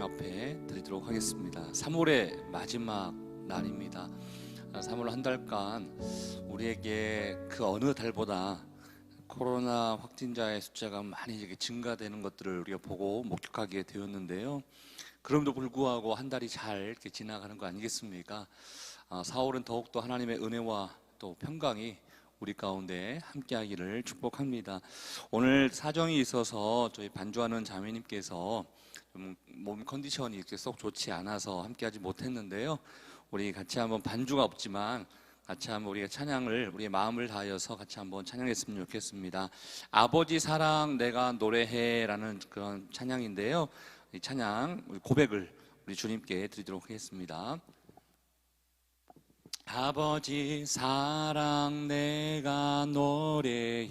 하나님 앞에 드리도록 하겠습니다. 3월의 마지막 날입니다. 3월 한 달간 우리에게 그 어느 달보다 코로나 확진자의 숫자가 많이 증가되는 것들을 우리가 보고 목격하게 되었는데요. 그럼에도 불구하고 한 달이 잘 이렇게 지나가는 거 아니겠습니까? 4월은 더욱더 하나님의 은혜와 또 평강이 우리 가운데 함께하기를 축복합니다. 오늘 사정이 있어서 저희 반주하는 자매님께서 좀 몸 컨디션이 이렇게 썩 좋지 않아서 함께하지 못했는데요. 우리 같이 한번 반주가 없지만 같이 한번 우리가 찬양을 우리의 마음을 다하여서 같이 한번 찬양했으면 좋겠습니다. 아버지 사랑 내가 노래해라는 그런 찬양인데요. 이 찬양 우리 고백을 우리 주님께 드리도록 하겠습니다. 아버지 사랑 내가 노래해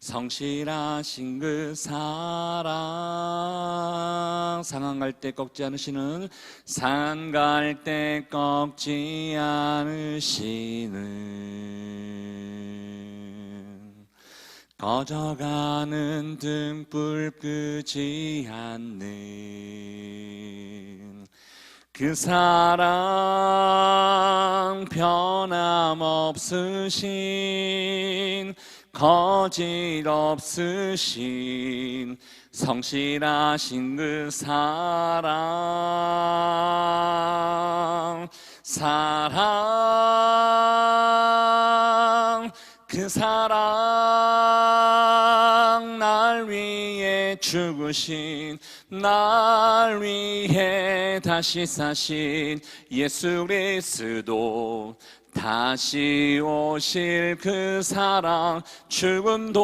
성실하신 그 사랑. 상한 갈때 꺾지 않으시는 산 갈 때 꺾지 않으시는. 꺼져가는 등불 끄지 않는. 그 사랑 변함없으신 거짓 없으신 성실하신 그 사랑 사랑 그 사랑 날 위해 죽으신 날 위해 다시 사신 예수 그리스도 다시 오실 그 사랑 죽음도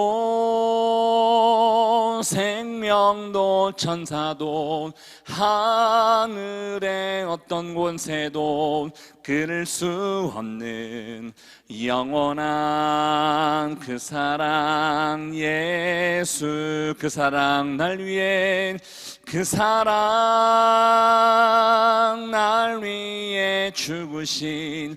생명도 천사도 하늘의 어떤 권세도 그를 수 없는 영원한 그 사랑 예수 그 사랑 날 위해 그 사랑 날 위해 죽으신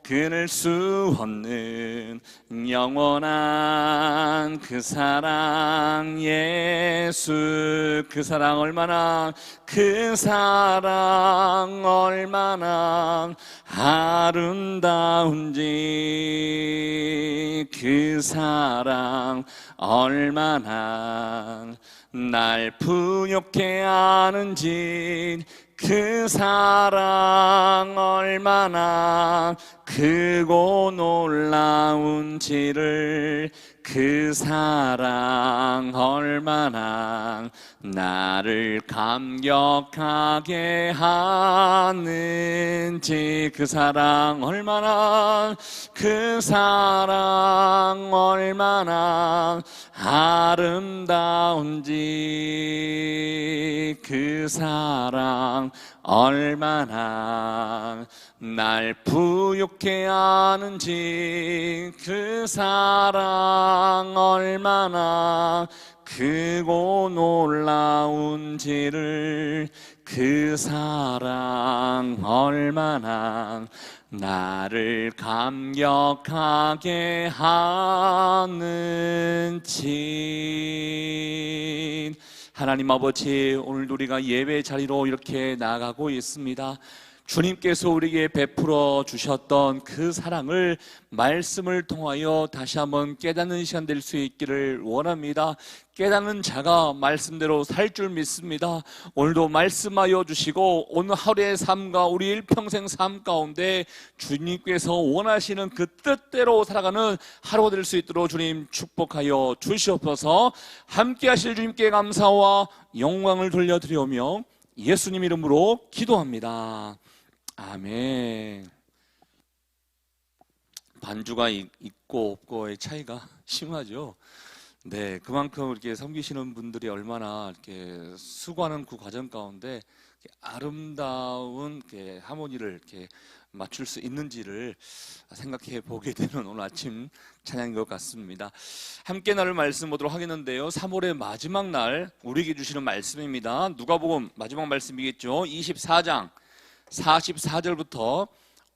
끊을 수 없는 영원한 그 사랑 예수 그 사랑 얼마나 그 사랑 얼마나 아름다운지 그 사랑 얼마나 날 부욕해 하는지 그 사랑 얼마나 크고 놀라운지를 그 사랑 얼마나 나를 감격하게 하는지 그 사랑 얼마나 그 사랑 얼마나 아름다운지 그 사랑 얼마나 날 부욕해 하는지 그 사랑 얼마나 크고 놀라운지를 그 사랑 얼마나 나를 감격하게 하는지 하나님 아버지 오늘도 우리가 예배 자리로 이렇게 나가고 있습니다. 주님께서 우리에게 베풀어 주셨던 그 사랑을 말씀을 통하여 다시 한번 깨닫는 시간 될 수 있기를 원합니다. 깨닫는 자가 말씀대로 살 줄 믿습니다. 오늘도 말씀하여 주시고 오늘 하루의 삶과 우리 일평생 삶 가운데 주님께서 원하시는 그 뜻대로 살아가는 하루가 될 수 있도록 주님 축복하여 주시옵소서 함께 하실 주님께 감사와 영광을 돌려드리오며 예수님 이름으로 기도합니다. 아멘. 반주가 이- 있고 없고의 차이가 심하죠. 네, 그만큼 이렇게 섬기시는 분들이 얼마나 이렇게 수고하는 그 과정 가운데 아름다운 이렇게 하모니를 이렇게 맞출 수 있는지를 생각해 보게 되는 오늘 아침 찬양인 것 같습니다. 함께 나눌 말씀 보도록 하겠는데요. 3월의 마지막 날 우리에게 주시는 말씀입니다. 누가복음 마지막 말씀이겠죠. 24장 44절부터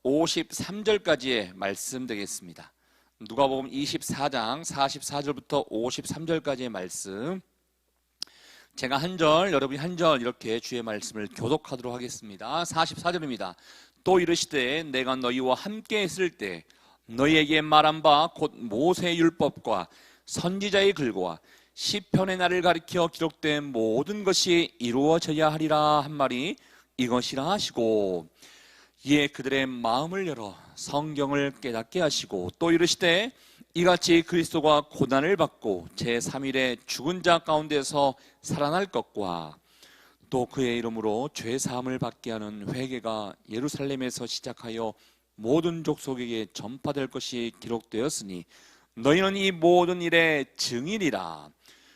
53절까지의 말씀 되겠습니다. 누가복음 24장 44절부터 53절까지의 말씀. 제가 한 절, 여러분이 한 절 이렇게 주의 말씀을 교독하도록 하겠습니다. 44절입니다. 또 이르시되 내가 너희와 함께 있을 때 너희에게 말한 바 곧 모세의 율법과 선지자의 글과 시편의 날을 가리켜 기록된 모든 것이 이루어져야 하리라 한 말이 이것이라 하시고 이에 그들의 마음을 열어 성경을 깨닫게 하시고 또 이르시되 이같이 그리스도가 고난을 받고 제 3일에 죽은 자 가운데서 살아날 것과 또 그의 이름으로 죄 사함을 받게 하는 회개가 예루살렘에서 시작하여 모든 족속에게 전파될 것이 기록되었으니 너희는 이 모든 일의 증인이라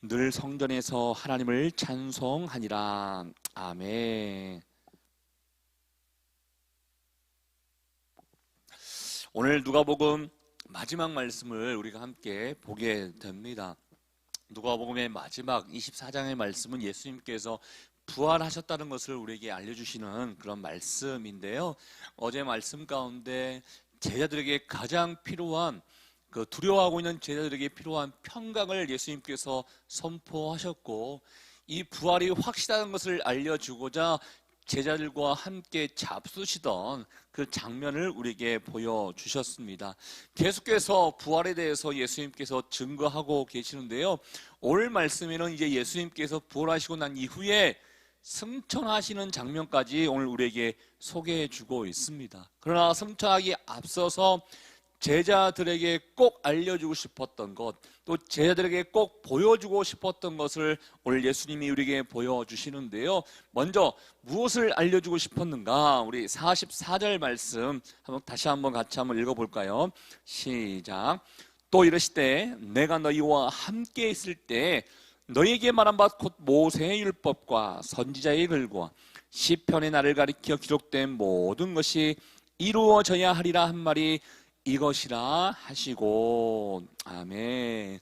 늘 성전에서 하나님을 찬송하니라 아멘. 오늘 누가복음 마지막 말씀을 우리가 함께 보게 됩니다. 누가복음의 마지막 24장의 말씀은 예수님께서 부활하셨다는 것을 우리에게 알려주시는 그런 말씀인데요. 어제 말씀 가운데 제자들에게 가장 필요한 그 두려워하고 있는 제자들에게 필요한 평강을 예수님께서 선포하셨고 이 부활이 확실하다는 것을 알려주고자 제자들과 함께 잡수시던 그 장면을 우리에게 보여주셨습니다. 계속해서 부활에 대해서 예수님께서 증거하고 계시는데요. 오늘 말씀에는 이제 예수님께서 부활하시고 난 이후에 승천하시는 장면까지 오늘 우리에게 소개해 주고 있습니다. 그러나 승천하기 앞서서 제자들에게 꼭 알려주고 싶었던 것, 또 제자들에게 꼭 보여주고 싶었던 것을 오늘 예수님이 우리에게 보여주시는데요. 먼저 무엇을 알려주고 싶었는가? 우리 44절 말씀 한번 다시 한번 같이 한번 읽어볼까요? 시작. 또 이르시되 내가 너희와 함께 있을 때 너희에게 말한 바 곧 모세의 율법과 선지자의 글과 시편의 날을 가리켜 기록된 모든 것이 이루어져야 하리라 한 말이 이것이라 하시고 아멘.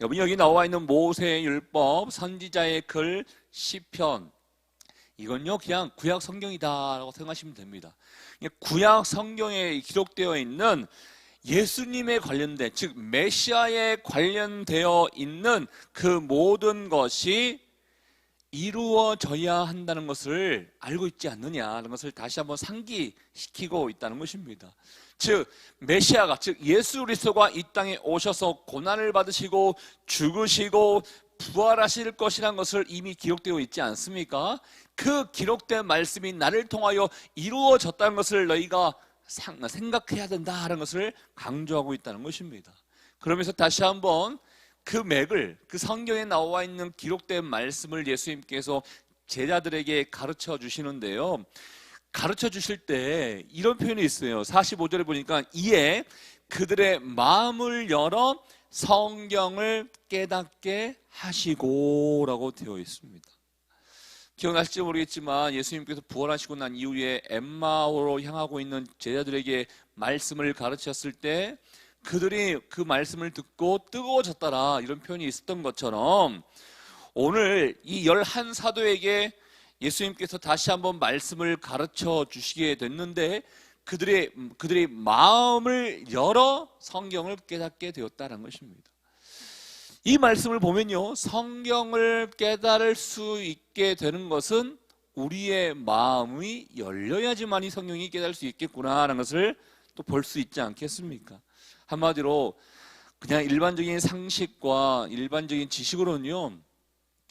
여러분 여기 나와 있는 모세의 율법, 선지자의 글, 시편 이건요 그냥 구약 성경이다라고 생각하시면 됩니다. 구약 성경에 기록되어 있는 예수님에 관련된 즉 메시아에 관련되어 있는 그 모든 것이 이루어져야 한다는 것을 알고 있지 않느냐는 것을 다시 한번 상기시키고 있다는 것입니다. 즉 메시아가 즉 예수 그리스도가 이 땅에 오셔서 고난을 받으시고 죽으시고 부활하실 것이란 것을 이미 기록되어 있지 않습니까? 그 기록된 말씀이 나를 통하여 이루어졌다는 것을 너희가 생각해야 된다는 것을 강조하고 있다는 것입니다. 그러면서 다시 한번 그 맥을 그 성경에 나와 있는 기록된 말씀을 예수님께서 제자들에게 가르쳐 주시는데요. 가르쳐 주실 때 이런 표현이 있어요. 45절에 보니까 이에 그들의 마음을 열어 성경을 깨닫게 하시고라고 되어 있습니다. 기억나실지 모르겠지만 예수님께서 부활하시고 난 이후에 엠마오로 향하고 있는 제자들에게 말씀을 가르쳤을 때 그들이 그 말씀을 듣고 뜨거워졌더라 이런 표현이 있었던 것처럼 오늘 이 열한 사도에게 예수님께서 다시 한번 말씀을 가르쳐 주시게 됐는데 그들의 그들의 마음을 열어 성경을 깨닫게 되었다는 것입니다. 이 말씀을 보면요. 성경을 깨달을 수 있게 되는 것은 우리의 마음이 열려야지만이 성경이 깨달을 수 있겠구나라는 것을 또 볼 수 있지 않겠습니까? 한마디로 그냥 일반적인 상식과 일반적인 지식으로는요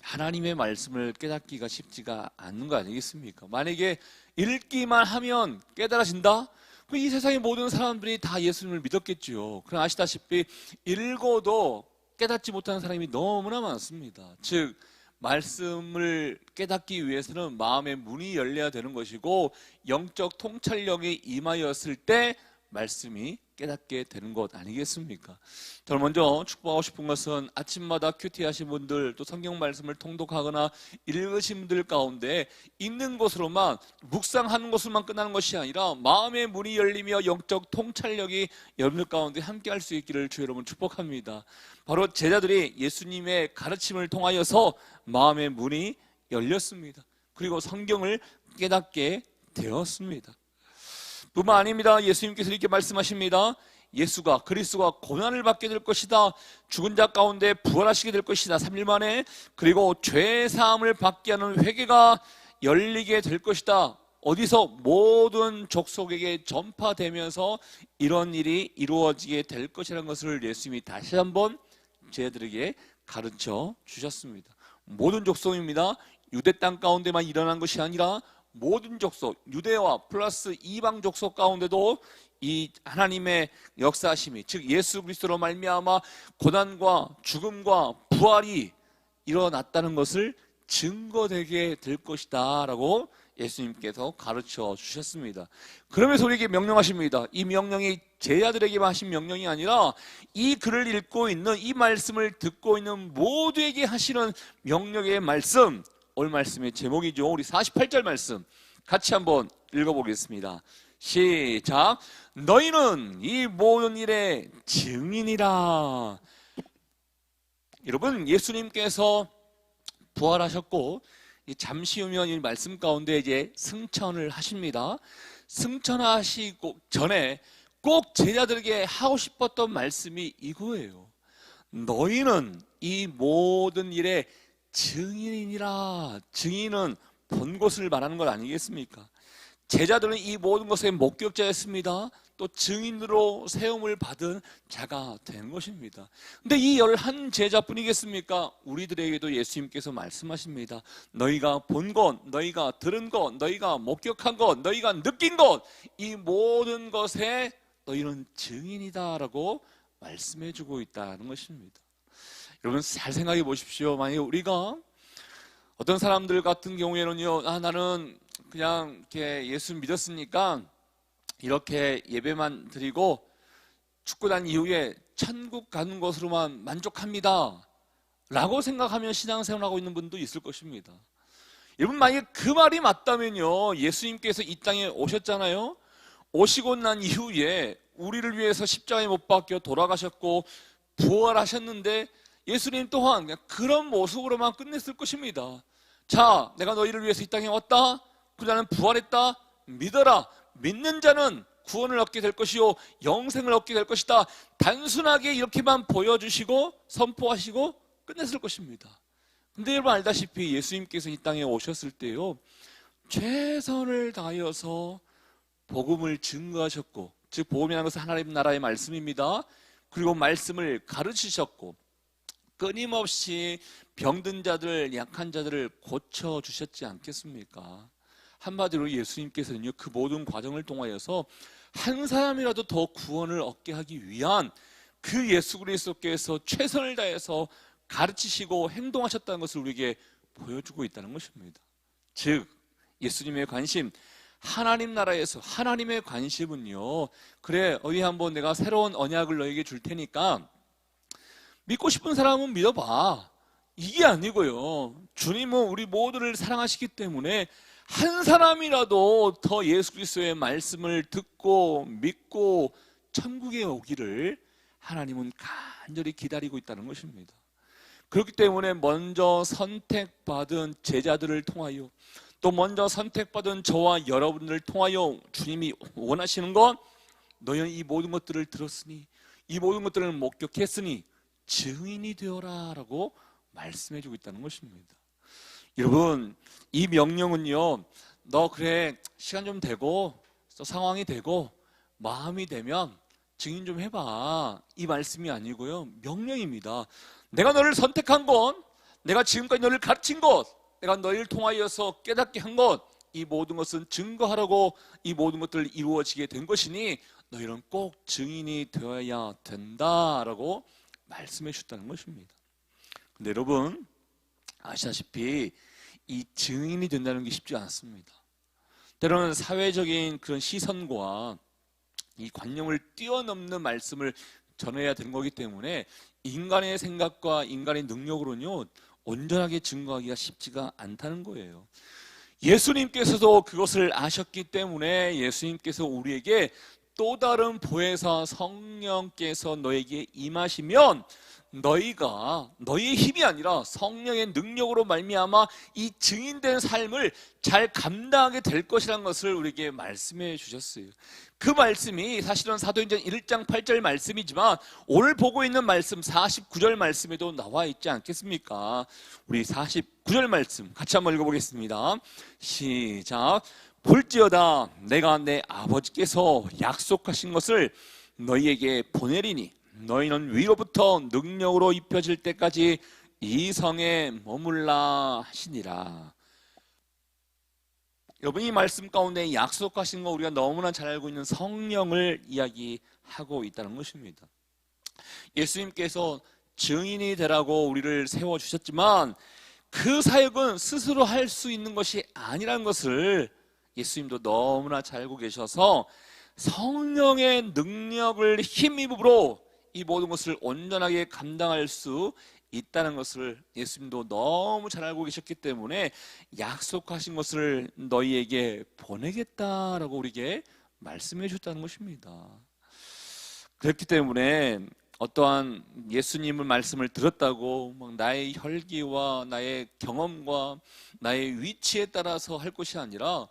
하나님의 말씀을 깨닫기가 쉽지가 않는 거 아니겠습니까? 만약에 읽기만 하면 깨달아진다? 이 세상의 모든 사람들이 다 예수님을 믿었겠지요. 그럼 아시다시피 읽어도 깨닫지 못하는 사람이 너무나 많습니다. 즉 말씀을 깨닫기 위해서는 마음의 문이 열려야 되는 것이고 영적 통찰력이 임하였을 때 말씀이 깨닫게 되는 것 아니겠습니까? 저는 먼저 축복하고 싶은 것은 아침마다 큐티 하신 분들 또 성경 말씀을 통독하거나 읽으신 분들 가운데 있는 것으로만 묵상하는 것으로만 끝나는 것이 아니라 마음의 문이 열리며 영적 통찰력이 여러분들 가운데 함께 할 수 있기를 주 여러분 축복합니다. 바로 제자들이 예수님의 가르침을 통하여서 마음의 문이 열렸습니다. 그리고 성경을 깨닫게 되었습니다. 뿐만 아닙니다. 예수님께서 이렇게 말씀하십니다. 예수가 그리스도가 고난을 받게 될 것이다. 죽은 자 가운데 부활하시게 될 것이다. 3일 만에 그리고 죄 사함을 받게 하는 회개가 열리게 될 것이다. 어디서 모든 족속에게 전파되면서 이런 일이 이루어지게 될 것이라는 것을 예수님이 다시 한번 제자들에게 가르쳐 주셨습니다. 모든 족속입니다. 유대 땅 가운데만 일어난 것이 아니라 모든 족속, 유대와 플러스 이방 족속 가운데도 이 하나님의 역사심이 즉 예수 그리스도로 말미암아 고난과 죽음과 부활이 일어났다는 것을 증거되게 될 것이다라고 예수님께서 가르쳐 주셨습니다. 그러면서 우리에게 명령하십니다. 이 명령이 제자들에게만 하신 명령이 아니라 이 글을 읽고 있는 이 말씀을 듣고 있는 모두에게 하시는 명령의 말씀. 오늘 말씀의 제목이죠. 우리 48절 말씀 같이 한번 읽어보겠습니다. 시작. 너희는 이 모든 일의 증인이라. 여러분, 예수님께서 부활하셨고, 잠시 후면 이 말씀 가운데 이제 승천을 하십니다. 승천하시고 전에 꼭 제자들에게 하고 싶었던 말씀이 이거예요. 너희는 이 모든 일의 증인이라. 증인은 본 것을 말하는 것 아니겠습니까? 제자들은 이 모든 것의 목격자였습니다. 또 증인으로 세움을 받은 자가 된 것입니다. 근데 이 열한 제자뿐이겠습니까? 우리들에게도 예수님께서 말씀하십니다. 너희가 본 것, 너희가 들은 것, 너희가 목격한 것, 너희가 느낀 것, 이 모든 것에 너희는 증인이다라고 말씀해 주고 있다는 것입니다. 여러분 잘 생각해 보십시오. 만약 우리가 어떤 사람들 같은 경우에는요, 아, 나는 그냥 이렇게 예수 믿었으니까 이렇게 예배만 드리고 축구 난 이후에 천국 가는 것으로만 만족합니다. 라고 생각하면 신앙생활 하고 있는 분도 있을 것입니다. 여러분, 만약에 그 말이 맞다면요, 예수님께서 이 땅에 오셨잖아요? 오시고 난 이후에 우리를 위해서 십자가에 못 박혀 돌아가셨고 부활하셨는데 예수님 또한 그냥 그런 모습으로만 끝냈을 것입니다. 자, 내가 너희를 위해서 이 땅에 왔다. 그 자는 부활했다. 믿어라. 믿는 자는 구원을 얻게 될 것이요 영생을 얻게 될 것이다. 단순하게 이렇게만 보여주시고 선포하시고 끝냈을 것입니다. 근데 여러분 알다시피 예수님께서 이 땅에 오셨을 때요 최선을 다하여서 복음을 증거하셨고 즉 복음이라는 것은 하나님 나라의 말씀입니다. 그리고 말씀을 가르치셨고 끊임없이 병든 자들, 약한 자들을 고쳐 주셨지 않겠습니까? 한마디로 예수님께서는요, 그 모든 과정을 통하여서 한 사람이라도 더 구원을 얻게 하기 위한 그 예수 그리스도께서 최선을 다해서 가르치시고 행동하셨다는 것을 우리에게 보여주고 있다는 것입니다. 즉, 예수님의 관심, 하나님 나라에서 하나님의 관심은요, 그래, 어디 한번 내가 새로운 언약을 너에게 줄 테니까 믿고 싶은 사람은 믿어봐. 이게 아니고요. 주님은 우리 모두를 사랑하시기 때문에 한 사람이라도 더 예수 그리스도의 말씀을 듣고 믿고 천국에 오기를 하나님은 간절히 기다리고 있다는 것입니다. 그렇기 때문에 먼저 선택받은 제자들을 통하여 또 먼저 선택받은 저와 여러분들을 통하여 주님이 원하시는 건 너희는 이 모든 것들을 들었으니 이 모든 것들을 목격했으니 증인이 되어라라고 말씀해 주고 있다는 것입니다. 여러분, 이 명령은요. 너 그래 시간 좀 되고 또 상황이 되고 마음이 되면 증인 좀 해봐. 이 말씀이 아니고요. 명령입니다. 내가 너를 선택한 것, 내가 지금까지 너를 가르친 것, 내가 너희를 통하여서 깨닫게 한 것, 이 모든 것은 증거하라고 이 모든 것들 이루어지게 된 것이니 너희는 꼭 증인이 되어야 된다라고 말씀해 주셨다는 것입니다. 근데 여러분 아시다시피 이 증인이 된다는 게 쉽지 않습니다. 때로는 사회적인 그런 시선과 이 관념을 뛰어넘는 말씀을 전해야 되는 거기 때문에 인간의 생각과 인간의 능력으로는요 온전하게 증거하기가 쉽지가 않다는 거예요. 예수님께서도 그것을 아셨기 때문에 예수님께서 우리에게 또 다른 보혜사 성령께서 너에게 임하시면 너희가 너희의 힘이 아니라 성령의 능력으로 말미암아 이 증인된 삶을 잘 감당하게 될 것이라는 것을 우리에게 말씀해 주셨어요. 그 말씀이 사실은 사도행전 1장 8절 말씀이지만 오늘 보고 있는 말씀 49절 말씀에도 나와 있지 않겠습니까? 우리 49절 말씀 같이 한번 읽어보겠습니다. 시작. 볼지어다 내가 내 아버지께서 약속하신 것을 너희에게 보내리니 너희는 위로부터 능력으로 입혀질 때까지 이 성에 머물라 하시니라. 여러분 이 말씀 가운데 약속하신 거 우리가 너무나 잘 알고 있는 성령을 이야기하고 있다는 것입니다. 예수님께서 증인이 되라고 우리를 세워 주셨지만 그 사역은 스스로 할 수 있는 것이 아니라는 것을 예수님도 너무나 잘 알고 계셔서 성령의 능력을 힘입으로 이 모든 것을 온전하게 감당할 수 있다는 것을 예수님도 너무 잘 알고 계셨기 때문에 약속하신 것을 너희에게 보내겠다라고 우리에게 말씀해 줬다는 것입니다. 그렇기 때문에 어떠한 예수님의 말씀을 들었다고 막 나의 혈기와 나의 경험과 나의 위치에 따라서 할 것이 아니라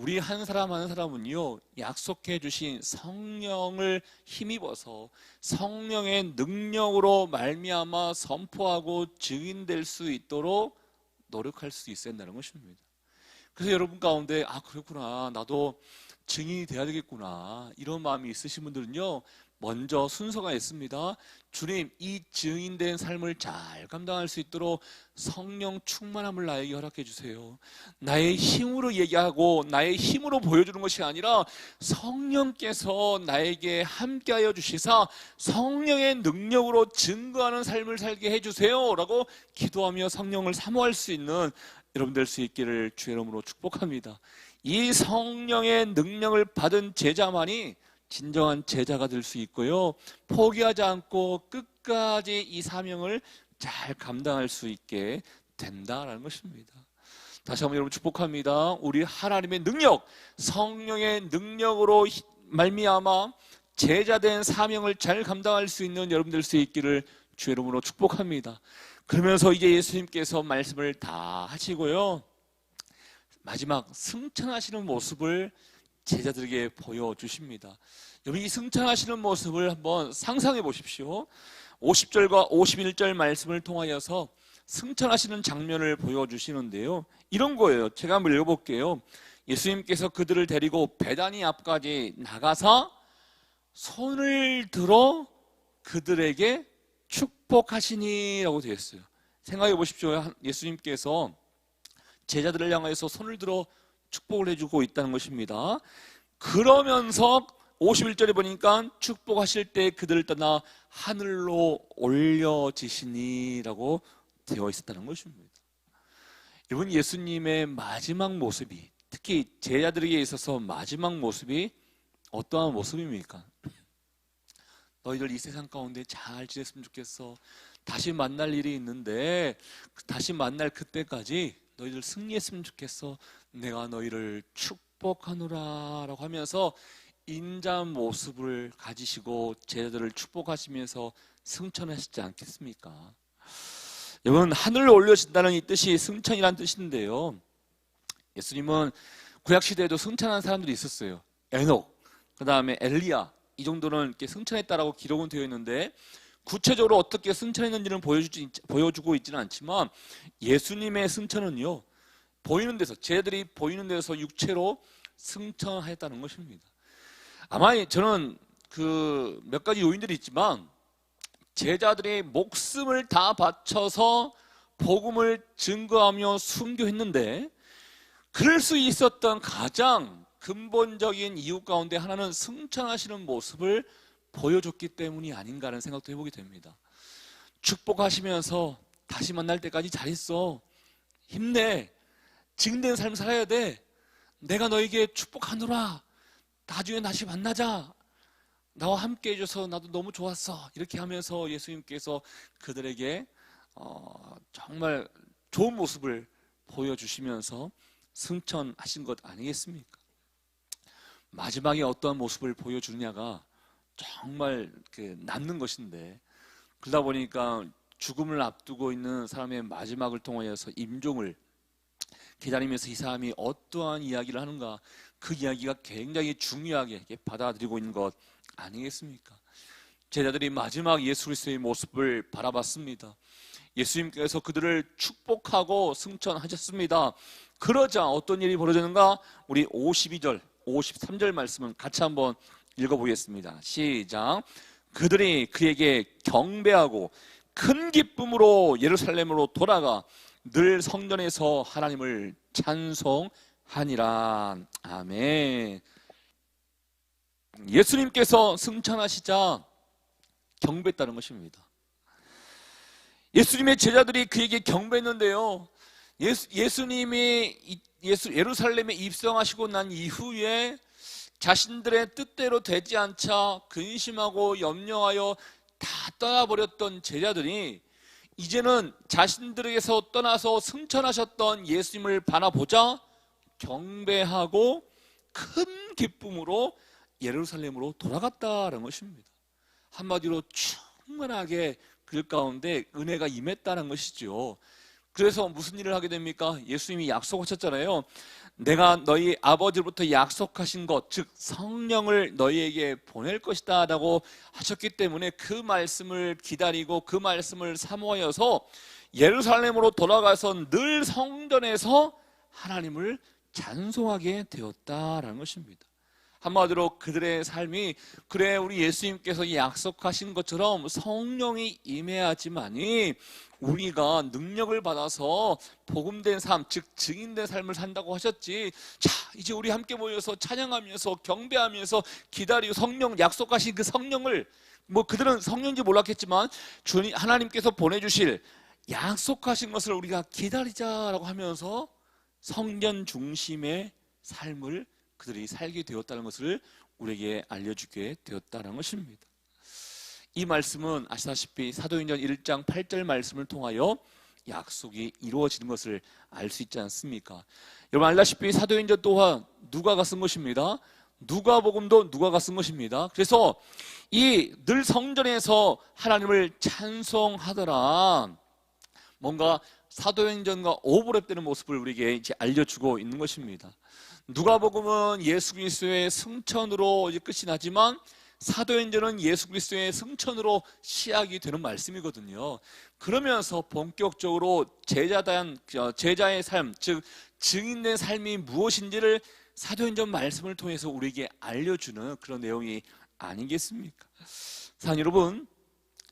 우리 한 사람 한 사람은요 약속해 주신 성령을 힘입어서 성령의 능력으로 말미암아 선포하고 증인될 수 있도록 노력할 수 있어야 한다는 것입니다. 그래서 여러분 가운데 아 그렇구나 나도 증인이 돼야 되겠구나 이런 마음이 있으신 분들은요 먼저 순서가 있습니다. 주님, 이 증인된 삶을 잘 감당할 수 있도록 성령 충만함을 나에게 허락해 주세요. 나의 힘으로 얘기하고 나의 힘으로 보여주는 것이 아니라 성령께서 나에게 함께하여 주시사 성령의 능력으로 증거하는 삶을 살게 해 주세요라고 기도하며 성령을 사모할 수 있는 여러분 될 수 있기를 주의 이름으로 축복합니다. 이 성령의 능력을 받은 제자만이 진정한 제자가 될 수 있고요. 포기하지 않고 끝까지 이 사명을 잘 감당할 수 있게 된다라는 것입니다. 다시 한번 여러분 축복합니다. 우리 하나님의 능력, 성령의 능력으로 말미암아 제자된 사명을 잘 감당할 수 있는 여러분 될 수 있기를 주의 이름으로 축복합니다. 그러면서 이제 예수님께서 말씀을 다 하시고요. 마지막 승천하시는 모습을 제자들에게 보여주십니다. 여러분 이 승천하시는 모습을 한번 상상해 보십시오. 50절과 51절 말씀을 통하여서 승천하시는 장면을 보여주시는데요. 이런 거예요. 제가 한번 읽어볼게요. 예수님께서 그들을 데리고 배단이 앞까지 나가서 손을 들어 그들에게 축복하시니라고 되어 있어요. 생각해 보십시오. 예수님께서 제자들을 향해서 손을 들어 축복을 해주고 있다는 것입니다. 그러면서 51절에 보니까 축복하실 때 그들을 떠나 하늘로 올려지시니라고 되어 있었다는 것입니다. 여러분 예수님의 마지막 모습이 특히 제자들에게 있어서 마지막 모습이 어떠한 모습입니까? 너희들 이 세상 가운데 잘 지냈으면 좋겠어. 다시 만날 일이 있는데 다시 만날 그때까지 너희들 승리했으면 좋겠어. 내가 너희를 축복하노라라고 하면서 인자한 모습을 가지시고 제자들을 축복하시면서 승천하시지 않겠습니까? 여러분 하늘로 올려진다는 이 뜻이 승천이란 뜻인데요. 예수님은 구약 시대에도 승천한 사람들이 있었어요. 에녹, 그 다음에 엘리야 이 정도는 이렇게 승천했다라고 기록은 되어 있는데 구체적으로 어떻게 승천했는지는 보여주고 있지는 않지만 예수님의 승천은요 보이는 데서 쟤들이 보이는 데서 육체로 승천했다는 것입니다. 아마 저는 그 몇 가지 요인들이 있지만 제자들이 목숨을 다 바쳐서 복음을 증거하며 순교했는데 그럴 수 있었던 가장 근본적인 이유 가운데 하나는 승천하시는 모습을 보여줬기 때문이 아닌가라는 생각도 해보게 됩니다. 축복하시면서 다시 만날 때까지 잘 있어. 힘내. 증된 삶 살아야 돼. 내가 너에게 축복하노라. 나중에 다시 만나자. 나와 함께 해줘서 나도 너무 좋았어. 이렇게 하면서 예수님께서 그들에게 어, 정말 좋은 모습을 보여주시면서 승천하신 것 아니겠습니까? 마지막에 어떠한 모습을 보여주느냐가 정말 그 남는 것인데 그러다 보니까 죽음을 앞두고 있는 사람의 마지막을 통하여서 임종을 기다리면서 이 사람이 어떠한 이야기를 하는가 그 이야기가 굉장히 중요하게 받아들이고 있는 것 아니겠습니까? 제자들이 마지막 예수 그리스도의 모습을 바라봤습니다. 예수님께서 그들을 축복하고 승천하셨습니다. 그러자 어떤 일이 벌어지는가? 우리 52절, 53절 말씀은 같이 한번 읽어보겠습니다. 시작. 그들이 그에게 경배하고 큰 기쁨으로 예루살렘으로 돌아가 늘 성전에서 하나님을 찬송하니라. 아멘. 예수님께서 승천하시자 경배했다는 것입니다. 예수님의 제자들이 그에게 경배했는데요. 예수, 예수님이 이- 예수, 예루살렘에 입성하시고 난 이후에 자신들의 뜻대로 되지 않자 근심하고 염려하여 다 떠나버렸던 제자들이 이제는 자신들에게서 떠나서 승천하셨던 예수님을 바라보자 경배하고 큰 기쁨으로 예루살렘으로 돌아갔다는 것입니다. 한마디로 충만하게 그 가운데 은혜가 임했다는 것이죠. 그래서 무슨 일을 하게 됩니까? 예수님이 약속하셨잖아요. 내가 너희 아버지로부터 약속하신 것, 즉 성령을 너희에게 보낼 것이다 라고 하셨기 때문에 그 말씀을 기다리고 그 말씀을 사모하여서 예루살렘으로 돌아가서 늘 성전에서 하나님을 찬송하게 되었다라는 것입니다. 한마디로 그들의 삶이 그래 우리 예수님께서 약속하신 것처럼 성령이 임해야지만이 우리가 능력을 받아서 복음된 삶, 즉 증인된 삶을 산다고 하셨지. 자, 이제 우리 함께 모여서 찬양하면서 경배하면서 기다리고 성령 약속하신 그 성령을 뭐 그들은 성령인지 몰랐겠지만 주님 하나님께서 보내주실 약속하신 것을 우리가 기다리자라고 하면서 성전 중심의 삶을 그들이 살게 되었다는 것을 우리에게 알려주게 되었다는 것입니다. 이 말씀은 아시다시피 사도행전 1장 8절 말씀을 통하여 약속이 이루어지는 것을 알 수 있지 않습니까? 여러분 알다시피 사도행전 또한 누가가 쓴 것입니다. 누가복음도 누가가 쓴 것입니다. 그래서 이 늘 성전에서 하나님을 찬송하더라. 뭔가 사도행전과 오버랩되는 모습을 우리에게 이제 알려주고 있는 것입니다. 누가복음은 예수 그리스도의 승천으로 이제 끝이 나지만 사도행전은 예수 그리스도의 승천으로 시작이 되는 말씀이거든요. 그러면서 본격적으로 제자단 제자의 삶, 즉 증인된 삶이 무엇인지를 사도행전 말씀을 통해서 우리에게 알려주는 그런 내용이 아니겠습니까? 사랑 여러분,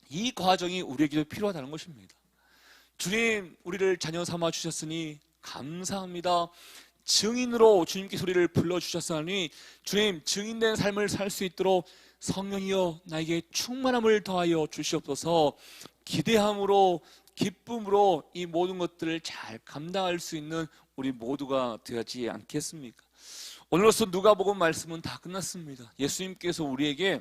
이 과정이 우리에게도 필요하다는 것입니다. 주님, 우리를 자녀 삼아 주셨으니 감사합니다. 증인으로 주님께 소리를 불러 주셨사니 주님 증인된 삶을 살 수 있도록 성령이여 나에게 충만함을 더하여 주시옵소서. 기대함으로 기쁨으로 이 모든 것들을 잘 감당할 수 있는 우리 모두가 되지 않겠습니까? 오늘로서 누가복음 말씀은 다 끝났습니다. 예수님께서 우리에게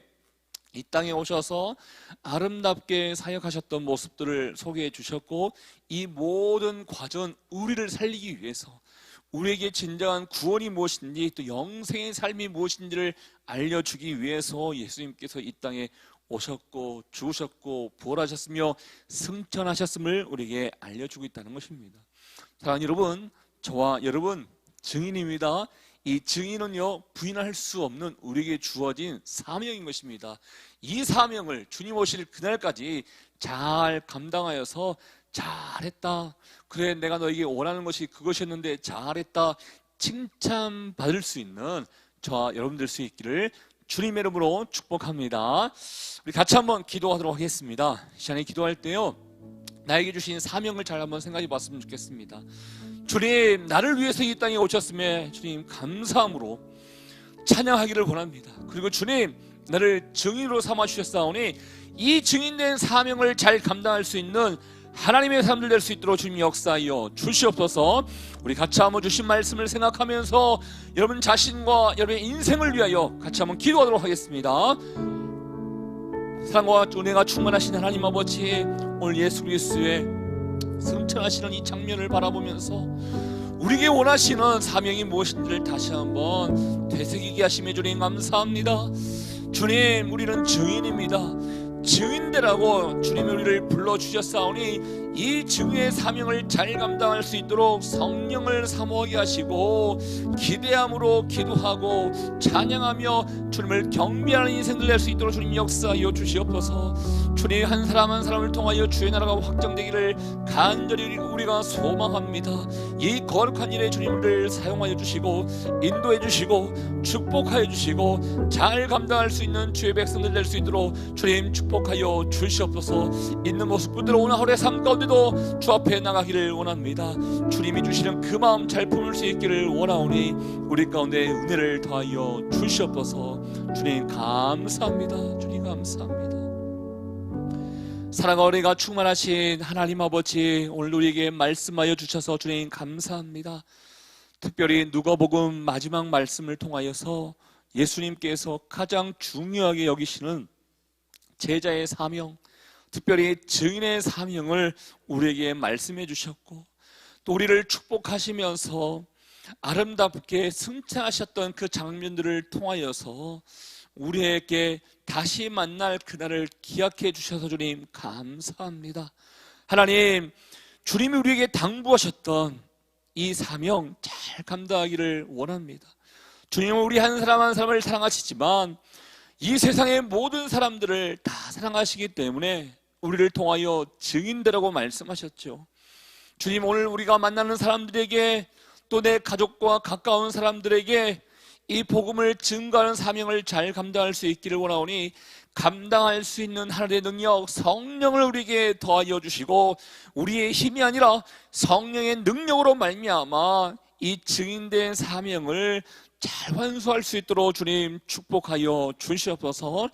이 땅에 오셔서 아름답게 사역하셨던 모습들을 소개해 주셨고 이 모든 과정 우리를 살리기 위해서 우리에게 진정한 구원이 무엇인지 또 영생의 삶이 무엇인지를 알려주기 위해서 예수님께서 이 땅에 오셨고 죽으셨고 부활하셨으며 승천하셨음을 우리에게 알려주고 있다는 것입니다. 사랑하는 여러분, 저와 여러분 증인입니다. 이 증인은요 부인할 수 없는 우리에게 주어진 사명인 것입니다. 이 사명을 주님 오실 그날까지 잘 감당하여서 잘했다. 그래 내가 너에게 원하는 것이 그것이었는데 잘했다. 칭찬 받을 수 있는 저와 여러분들 수 있기를 주님의 이름으로 축복합니다. 우리 같이 한번 기도하도록 하겠습니다. 이 시간에 기도할 때요. 나에게 주신 사명을 잘 한번 생각해 봤으면 좋겠습니다. 주님, 나를 위해서 이 땅에 오셨음에 주님 감사함으로 찬양하기를 원합니다. 그리고 주님, 나를 증인으로 삼아 주셨사오니 이 증인된 사명을 잘 감당할 수 있는 하나님의 사람들 될 수 있도록 주님 역사하여 주시옵소서. 우리 같이 한번 주신 말씀을 생각하면서 여러분 자신과 여러분의 인생을 위하여 같이 한번 기도하도록 하겠습니다. 사랑과 은혜가 충만하신 하나님 아버지 오늘 예수 그리스도의 승천하시는 이 장면을 바라보면서 우리에게 원하시는 사명이 무엇인지를 다시 한번 되새기게 하심에 주님 감사합니다. 주님 우리는 증인입니다. 증인되라고 주님이 우리를 불러주셨사오니 이 증의 사명을 잘 감당할 수 있도록 성령을 사모하게 하시고 기대함으로 기도하고 찬양하며 주님을 경배하는 인생들 낼수 있도록 주님 역사하여 주시옵소서. 주님 한 사람 한 사람을 통하여 주의 나라가 확정되기를 간절히 우리가 소망합니다. 이 거룩한 일에 주님을 사용하여 주시고 인도해 주시고 축복하여 주시고 잘 감당할 수 있는 주의 백성들 될 수 있도록 주님 축복하여 주시옵소서. 있는 모습 그대로 오늘 하루의 삶 가운데 도 주 앞에 나가기를 원합니다. 주님이 주시는 그 마음 잘 품을 수 있기를 원하오니 우리 가운데 은혜를 더하여 주시옵소서. 주님 감사합니다. 주님 감사합니다. 사랑과 은혜가 충만하신 하나님 아버지 오늘 우리에게 말씀하여 주셔서 주님 감사합니다. 특별히 누가복음 마지막 말씀을 통하여서 예수님께서 가장 중요하게 여기시는 제자의 사명, 특별히 증인의 사명을 우리에게 말씀해 주셨고 또 우리를 축복하시면서 아름답게 승천하셨던 그 장면들을 통하여서 우리에게 다시 만날 그날을 기약해 주셔서 주님 감사합니다. 하나님, 주님이 우리에게 당부하셨던 이 사명 잘 감당하기를 원합니다. 주님은 우리 한 사람 한 사람을 사랑하시지만 이 세상의 모든 사람들을 다 사랑하시기 때문에 우리를 통하여 증인되라고 말씀하셨죠. 주님 오늘 우리가 만나는 사람들에게 또 내 가족과 가까운 사람들에게 이 복음을 증거하는 사명을 잘 감당할 수 있기를 원하오니 감당할 수 있는 하나님의 능력 성령을 우리에게 더하여 주시고 우리의 힘이 아니라 성령의 능력으로 말미암아 이 증인된 사명을 잘 완수할 수 있도록 주님 축복하여 주시옵소서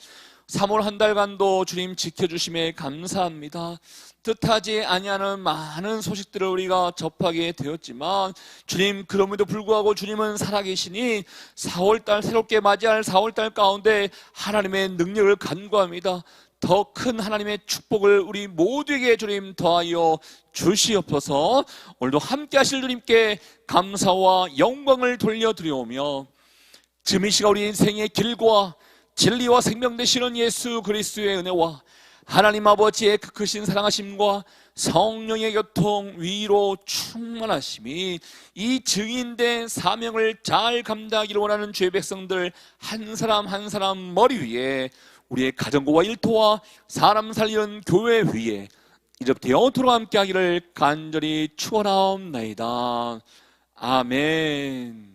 3월 한 달간도 주님 지켜주심에 감사합니다. 뜻하지 아니하는 많은 소식들을 우리가 접하게 되었지만 주님 그럼에도 불구하고 주님은 살아계시니 4월달 새롭게 맞이할 4월달 가운데 하나님의 능력을 간구합니다. 더 큰 하나님의 축복을 우리 모두에게 주님 더하여 주시옵소서 오늘도 함께 하실 주님께 감사와 영광을 돌려드리오며 지금 이 시간 우리 인생의 길과 진리와 생명 되시는 예수 그리스도의 은혜와 하나님 아버지의 그 크신 사랑하심과 성령의 교통 위로 충만하심이 이 증인된 사명을 잘 감당하기를 원하는 죄 백성들 한 사람 한 사람 머리 위에 우리의 가정과 일터와 사람 살리는 교회 위에 이제부터 영원토록 함께 하기를 간절히 축원하옵나이다. 아멘.